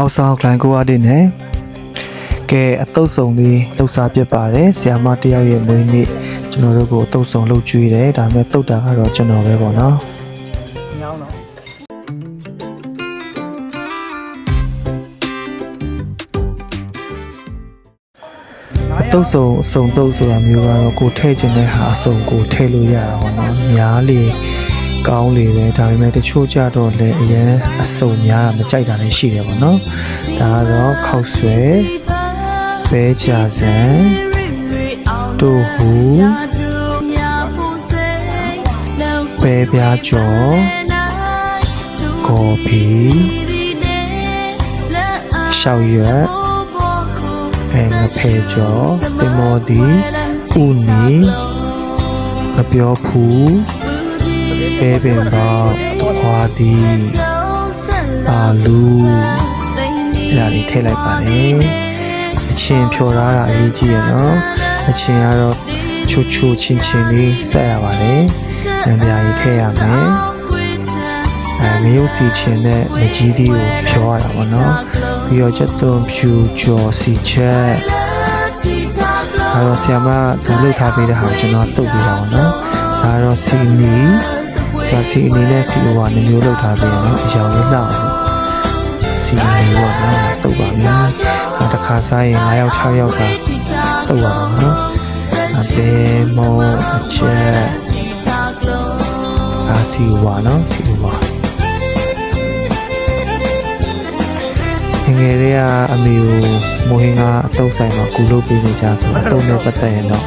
အောက်ဆောင်ကလိုင်းကိုအတင်းနဲ့ကဲအတုပ်ဆောင်လေးလှုပ်ရှားပြစ်ပါတယ်ဆီယာမတယောက်ရဲ့မွေးနေ့ကျွန်တော်တို့ကိုအတုပ်ဆောင်လှုပ်ကြွေးတယ်ဒါပေမဲ့တုတ်တာကတော့ကျွန်တော်ပဲပေါ့နော်ညောင်းတော့တုပ်ဆောင်အစုံတုပ်ဆိုတာမျိုးကတော့ကိုထည့်ခြင်းတဲ့ဟာအစုံကိုထည့်လို့ရတာပေါ့နော်များလေ ကောင်းလေပဲဒါပေမဲ့တချို့ကြတော့လည်းအရင်အစုံများတာမကြိုက်တာလည်းရှိတယ်ပေါ့နော်ဒါကတော့ခောက်ဆွဲပဲချာစံတို့ဟူပဲပြားကျော်ကော်ဖီရှောက်ရွက်အဲငဖဲကျော်တင်မော်ဒီဥနီငပြောဖူ ပဲပင်ပေါခွာဒီအာလူအဲ့ဒါလေးထည့်လိုက်ပါလေအချင်းဖြော်ထားတာအရေးကြီးရနော်အချင်းကတော့ချူချူချင်းချင်းလေးဆက်ရပါလေအများကြီးထည့်ရမယ်အဲငရုတ်စီချင်းနဲ့မကြီးသီးကိုဖြောရတာပေါ့နော်ပြီးတော့ချက်သွန်ဖြူကျော်စီချက်အဲတော့ဆီယမသူလှုပ်ထားပေးတဲ့ဟာကိုကျွန်တော်တုတ်ပေးတာပေါ့နော်ဒါကတော့စီနီ ဒါစီနီနဲ့စီဝါနှမျိုးလှုပ်ထားပေးရနော်အရောင်လေးလောက်စီနီပေါ့နော်တုတ်ပါမယ်ဒါတစ်ခါစားရင်9ယောက်6ယောက်သာတုတ်ရအောင်နော်အပေမောအချက်အာစီဝါနော်စီဝါငယ်လေးကအမေကိုမိုးဟင်းကအတုပ်ဆိုင်မှာကူလုပ်ပေးနေကြဆိုတော့အတုပ်နဲ့ပတ်သက်ရင်တော့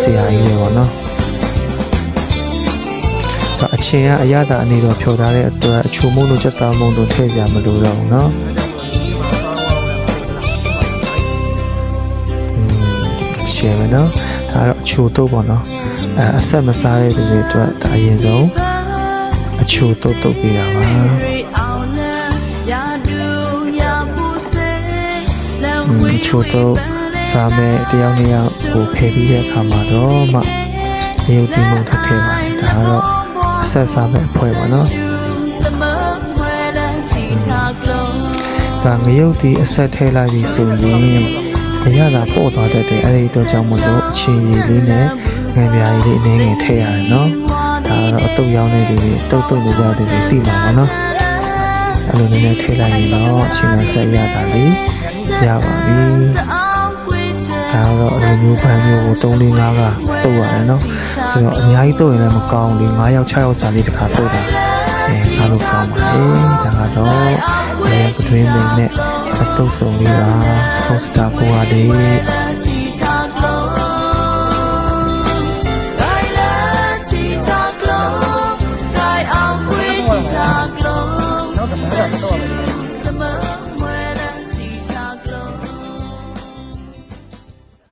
ဆရာကြီးပဲပေါ့နော်တော့ အချင်းကအရသာအနေတော့ဖြော်ထားတဲ့အတွက်အချိုမုံတို့ချက်သားမုံတို့ထည့်ကြမလို့တော့ဘူးနော်ရှယ်ပဲနော်ဒါကတော့အချိုတုပ်ပေါ့နော်အဲအဆက်မစားတဲ့လူတွေအတွက်ဒါအရင်ဆုံးအချိုတုပ်တုပ်ပေးတာပါอืมချိုတော့စားမဲ့တယောက်နှစ်ယောက်ကိုဖယ်ပြီးတဲ့အခါမှာတော့မှနေုပ်တင်မှုထပ်ထည့်ပါတယ်ဒါကတော့ အဆက်စားမဲ့အဖွဲပါနော်ဒါငရုတ်ဒီအဆက်ထည့်လိုက်ပြီဆိုရင်အရသာပို့သွားတတ်တယ်အဲ့ဒီတော့ကြောင့်မလို့အချင်းရည်လေးနဲ့ငံပြားရည်လေးအနည်းငယ်ထည့်ရတယ်နော်ဒါကတော့အတုပ်ရောင်းနေသူတွေတုတ်တုတ်နေကြတဲ့သူတွေသိမှာပါနော်အဲ့လိုနည်းနည်းထည့်လိုက်ရင်တော့အချင်းကဆက်ရတာလေရပါပြီဒါကတော့အလို မျိုးပန်းမျိုးကို3 4 5ကတုတ်ရတယ်နော်ဆိုတော့အများကြီးတုတ်ရင်လည်းမကောင်းဘူး9ယောက်6ယောက်စာလေးတစ်ခါတုတ်တာအဲစားလို့ကောင်းပါလေဒါကတော့အဲကတွင်းမင်းနဲ့အတုတ်စုံလေးပါစကော့စတာကိုပါလေ